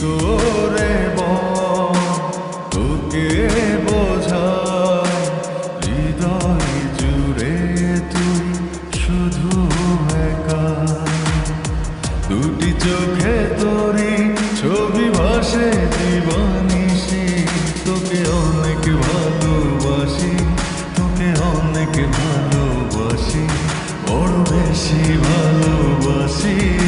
করে বল তোকে জুড়ে তুই শুধু দুটি চোখে ছবি ভাসে তোকে ভালোবাসি তোকে ভালোবাসি বেশি ভালোবাসি।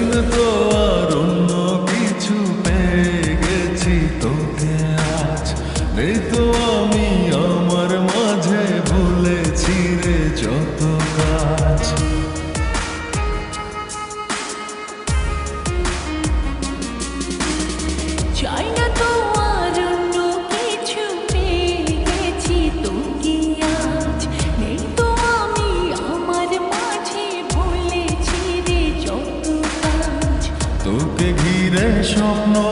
না তো আর কিছু পেয়ে গেছি, তোকে আজ। তো আমি আমার মাঝে ভুলেছি রে যত কাজ। No.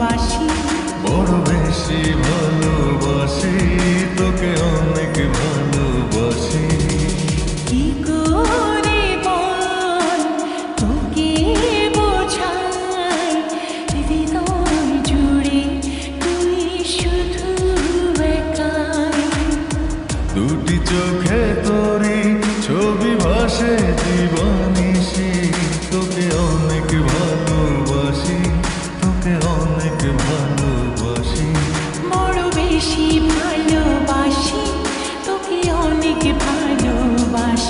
ভালোবাসি। বড় বেশি ভালোবাসি তোকে অনেক ভালোবাসি। কি করে বল তোকে বোঝাই হৃদয় জুড়ে তুই শুধু একাই। দুটি চোখে ভালোবাসি। বড় বেশি